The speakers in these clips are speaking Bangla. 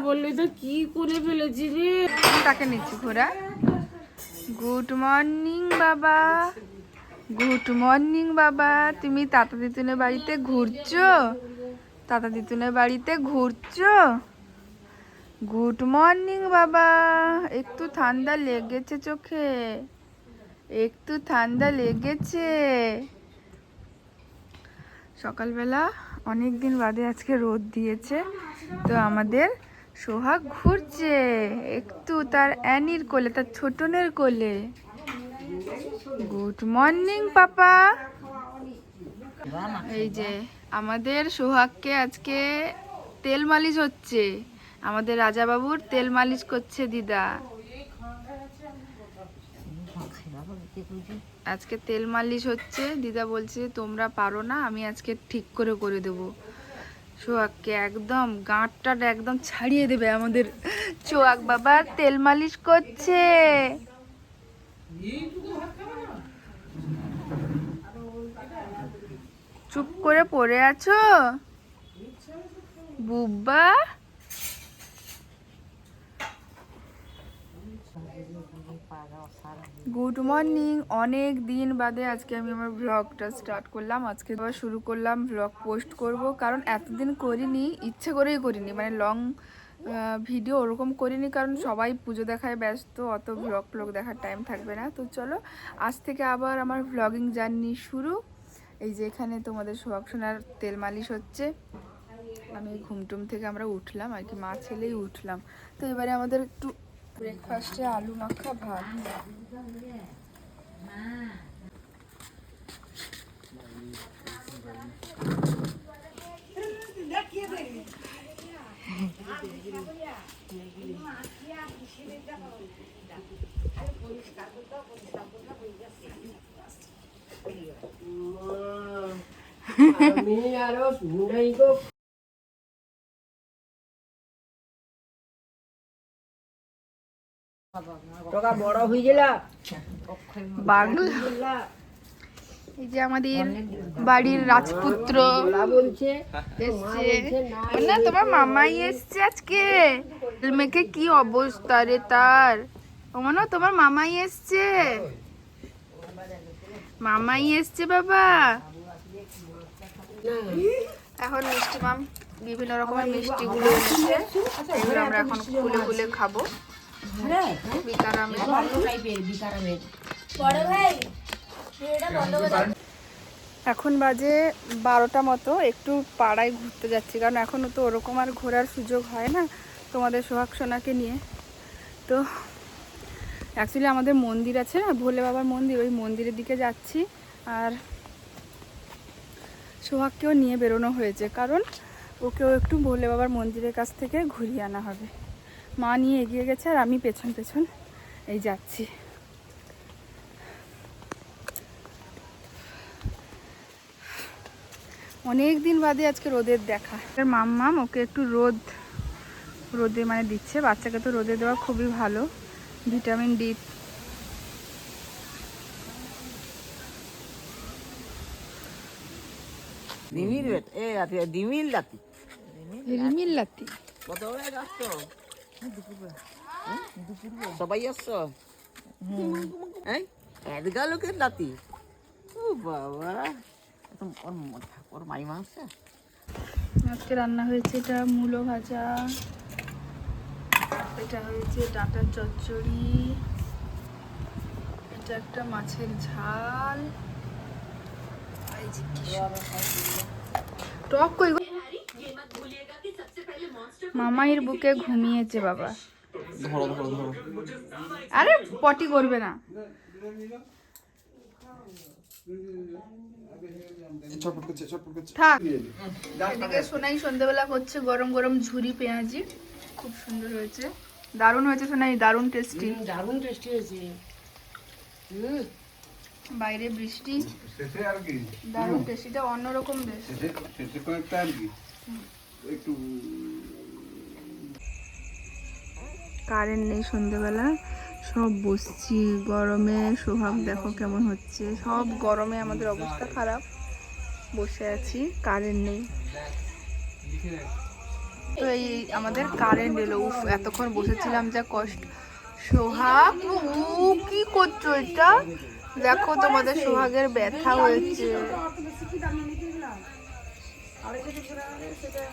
বললি তো কি করে ফেলেছি রে? কাকে নিচ্ছি ঘোরা গুড মর্নিং, বাবা। গুড মর্নিং, বাবা। তুমি তাতা দিতুনের বাড়িতে ঘুরছো? তাতা দিতুনের বাড়িতে ঘুরছো? গুড মর্নিং, বাবা। একটু ঠান্ডা লেগেছে চোখে। একটু ঠান্ডা লেগেছে। সকালবেলা অনেক দিন বাদে আজকে রোদ দিয়েছে। তো আমাদের সোহাগ ঘুরছে। একটু তার অ্যানির কোলে, তার ছোটনের কোলে। গুড মর্নিং, পাপা। এই যে আমাদের সোহাগকে আজকে তেল মালিশ হচ্ছে। আমাদের রাজাবাবুর তেল মালিশ করছে দিদা। আজকে তেল মালিশ হচ্ছে। দিদা বলছে, তোমরা পারো না, আমি আজকে ঠিক করে করে দেব। সোহাগকে একদম গাঁটটা একদম ছাড়িয়ে দেবে আমাদের। সোহাগ বাবা, তেল মালিশ করছে। চুপ করে পড়ে আছো? বুব্বা? গুড মর্নিং অনেক দিন বাদে আজকে আমি আমার ব্লগটা স্টার্ট করলাম। আজকে আবার শুরু করলাম ব্লগ পোস্ট করব। কারণ এতদিন করিনি, ইচ্ছে করেই করিনি। মানে লং ভিডিও ওরকম করিনি কারণ সবাই পুজো দেখায় ব্যস্ত, অত ব্লগ ব্লগ দেখার টাইম থাকবে না। তো চলো, আজ থেকে আবার আমার ব্লগিং জার্নি শুরু। এই যে এখানে তোমাদের সোহাগ সোনার তেল মালিশ হচ্ছে। আমি ঘুমটুম থেকে আমরা উঠলাম। আর কি মা ছেলেই উঠলাম। তো এবারে আমাদের একটু ব্রেকফাস্টে আলু মাখা ভাত। আমি আরও শুনাই গো। টকা বড় হয়ে গেলা বাংলা এই যে আমাদের বাড়ির রাজপুত্র না তোমার মামাই এসছে আজকে। মেয়েকে কি অবস্থা রে তার? ওমানো তোমার মামাই এসছে। মামাই এসছে বাবা। এখন মিষ্টি মাম বিভিন্ন রকমের মিষ্টিগুলো এনেছে এগুলো আমরা এখন খুলে খুলে খাব। এখন বাজে বারোটা মতো একটু পাড়ায় ঘুরতে যাচ্ছি কারণ এখনও তো ওরকম আর ঘোরার সুযোগ হয় না তোমাদের সোহাগ সোনাকে নিয়ে। তো অ্যাকচুয়ালি আমাদের মন্দির আছে না ভোলে বাবার মন্দির ওই মন্দিরের দিকে যাচ্ছি আর সোহাগকেও নিয়ে বেরোনো হয়েছে কারণ ওকেও একটু ভোলে বাবার মন্দিরের কাছ থেকে ঘুরিয়ে আনা হবে। মা নিয়ে এগিয়ে গেছে আর আমি পেছন পেছন এই যাচ্ছি। অনেক দিন বাদে আজকে রোদের দেখা। মাম্মাম ওকে একটু রোদ রোদে মানে দিচ্ছে বাচ্চাকে তো রোদে দেওয়া খুবই ভালো ভিটামিন ডি। ডিমির এ ডিমির রাতি মিল্লাতি কত বড় যাচ্ছ সবাই আসছো? এদগা লোকের নাতি? ও বাবা ওর ম- ওর আছে? আজকে রান্না হয়েছে এটা মূলো ভাজা, এটা হয়েছে ডাঁটার চচ্চড়ি, এটা একটা মাছের ঝাল। টক কই? মামাইয়ের বুকে ঘুমিয়েছে বাবা। ধরো ধরো ধরো। আরে পটি করবে না। করছে ছটফট থাক। এদিকে সোনাই সন্ধ্যেবেলা করছে গরম গরম ঝুরি পেঁয়াজি। খুব সুন্দর হয়েছে। দারুণ হয়েছে সোনাই দারুণ টেস্টি দারুণ টেস্টি হয়েছে। বাইরে বৃষ্টি। দারুণ টেস্টিটা অন্যরকম বেশ। একটু কারেন্ট নেই সন্ধ্যেবেলা সব বসছি, গরমে সোহাগ দেখো কেমন হচ্ছে। সব গরমে আমাদের অবস্থা খারাপ। বসে আছি, কারেন্ট নেই। তো এই আমাদের কারেন্ট এলো। উফ, এতক্ষণ বসেছিলাম যা কষ্ট। সোহাগ কি করছ এটা? দেখো তোমাদের সোহাগের ব্যথা হয়েছে।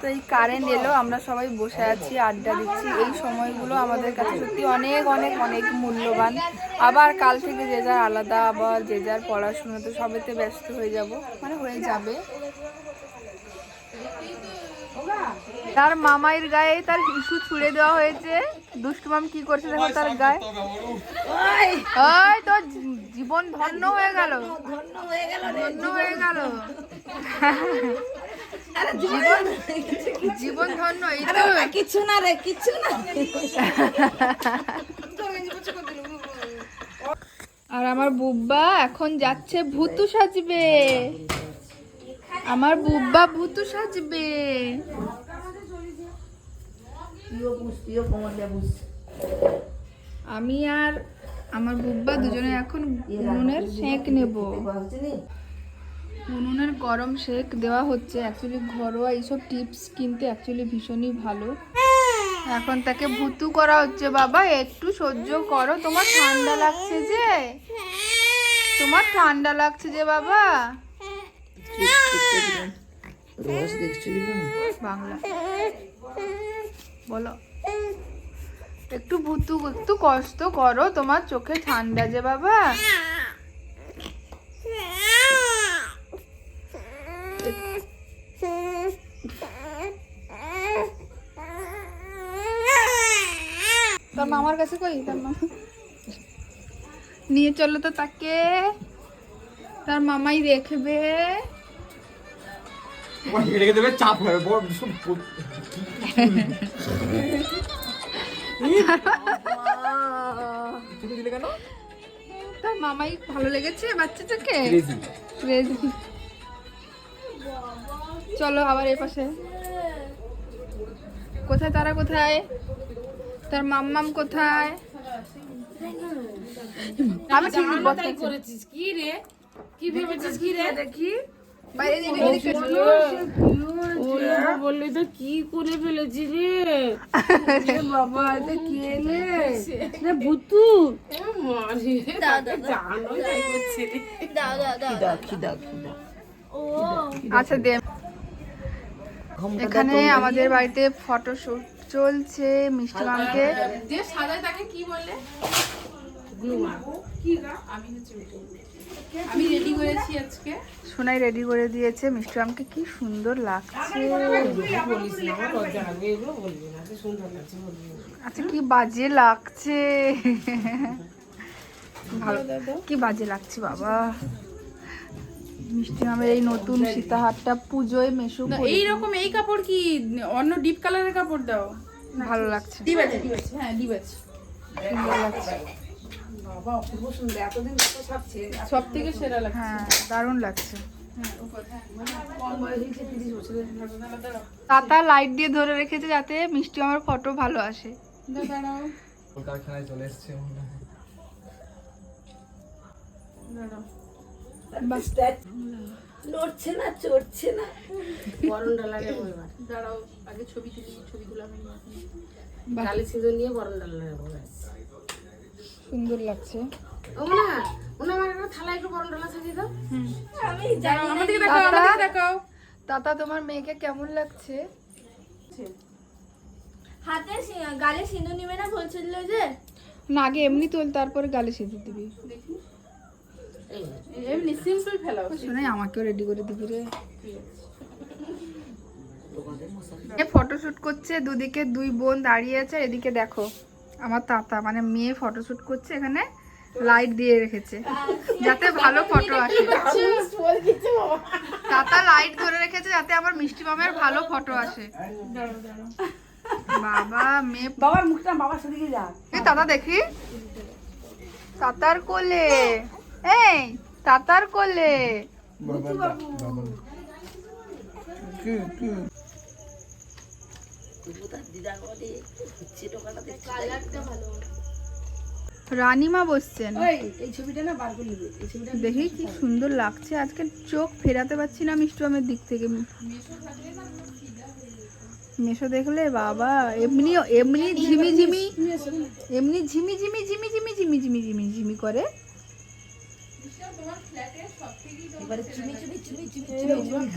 তো এই কারেন্ট এলো আমরা সবাই বসে আছি আড্ডা দিচ্ছি। এই সময়গুলো আমাদের কাছে সত্যি অনেক অনেক অনেক মূল্যবান। আবার কাল থেকে যে যার আলাদা আবার যে যার পড়াশোনা তো সবেতে ব্যস্ত হয়ে যাব। মানে হয়ে যাবে। তার মামাইয়ের গায়ে তার ইস্যু ছুড়ে দেওয়া হয়েছে। দুষ্টু মাম কি করছে দেখো তার গায়ে? ওই! তো জী- জীবন ধন্য হয়ে গেল। ধন্য হয়ে গেল জীবন জীবন ধন্য এই তো। কিছু না রে কিছু না। আর আমার বুব্বা এখন যাচ্ছে ভূতু সাজবে। আমার বুব্বা ভূতু সাজবে। আমি আর আমার বুব্বা দুজনে এখন উনুনের সেঁক নেব। উনুনের গরম সেঁক দেওয়া হচ্ছে। অ্যাকচুয়ালি ঘরোয়া এইসব টিপস কিনতে অ্যাকচুয়ালি ভীষণই ভালো। এখন তাকে ভুতু করা হচ্ছে। বাবা একটু সহ্য করো। তোমার ঠান্ডা লাগছে যে। তোমার ঠান্ডা লাগছে যে বাবা। বাংলা। বলো। একটু ভুতু একটু কষ্ট করো। তোমার চোখে ঠান্ডা যে বাবা। তোর মামার কাছে কই? তোর মামা নিয়ে চলো তো তাকে। তার মামাই দেখবে। রেখে দেবে চাপ হবে বড় সব তুমি দিলে কেন তার মামাই ভালো লেগেছে বাচ্চাটাকে. চলো আবার এই পাশে। কোথায় তারা কোথায়? তার মাম্মাম কোথায়? আমি ঠিক জামার করেছিস। কি রে? কি ভেবেছিস? কি রে? দেখি। বাবা, বললি তো কি করে ফেলেছি রে? বাবা এটা কে রে? ভুতু। আচ্ছা দে। এখানে আমাদের বাড়িতে ফটোশুট চলছে মিষ্টি মামকে। সোনাই রেডি করে দিয়েছে মিষ্টি মামকে। কি সুন্দর লাগছে বলিস না আমার লজ্জা লাগবে এগুলো কি সুন্দর লাগছে। আচ্ছা কি বাজে লাগছে। ভালো কি বাজে লাগছে বাবা। মিষ্টি মামের এই নতুন সীতাহারটা পুজোয় মেশু পরি- এইরকম এই কাপড় কি অন্য ডিপ কালারের কাপড় দাও? ভালো লাগছে। ডিপ আছে ডিপ আছে। হ্যাঁ ডিপ আছে। সুন্দর লাগছে। বাবা অপূর্ব সুন্দর এতদিন কত ছাপছে। সব থেকে সেরা হ্যাঁ দারুণ লাগছে। হয়েছে তিরিশ বছরের তাতা লাইট দিয়ে ধরে রেখেছে যাতে মিষ্টি আমার ফটো ভালো আসে। দাঁড়াও চলে এসছে দাঁড়াও। নড়ছে না চড়ছে না। বরণডা লাগে এবার দাঁড়াও আগে ছবি তুলি ছবি তোলা হয়নি কালি সিঁদুর নিয়ে বরণডা লাগাবো সুন্দর লাগছে। ও আমার একটা থালা একটু বরণডালা সাজিয়ে দাও। দাঁড়াও আমার দিকে দেখাও আমার দিকে দেখাও। তাতা তোমার মেয়েকে কেমন লাগছে? হাতে গালে সিঁদুর নিবে না বলছিল যে? না আগে এমনি তোল তারপরে গালে সিঁদুর দিবি। এমনি সিম্পল ফেলাও। শোনাই আমাকেও রেডি করে দিবি রে। এ ফটোশুট করছে দুদিকে দুই বোন দাঁড়িয়ে আছে এদিকে দেখো আমার তাতা মানে মেয়ে ফটোশুট করছে এখানে লাইট দিয়ে রেখেছে যাতে ভালো ফটো আসে। তাতা লাইট ধরে রেখেছে যাতে আমার মিষ্টি মামের ভালো ফটো আসে। বাবা মেয়ে বাবার মুখটা বাবার সেদিকে যা। তাতা দেখি। তাতার কোলে। এই তাতার কোলে। রানীমা বসছেন। ওই এই ছবিটা না বার করে এই ছবিটা দেখি কি সুন্দর লাগছে। আজকে চোখ ফেরাতে পারছি না মিষ্টমের দিক থেকে। মেশো দেখলে বাবা এমনি এমনি ঝিমি ঝিমি এমনি ঝিমি ঝিমি ঝিমি ঝিমি ঝিমি ঝিমি ঝিমি ঝিমি করে। এবারে চুমি চুমি চুমি চুমি চুমি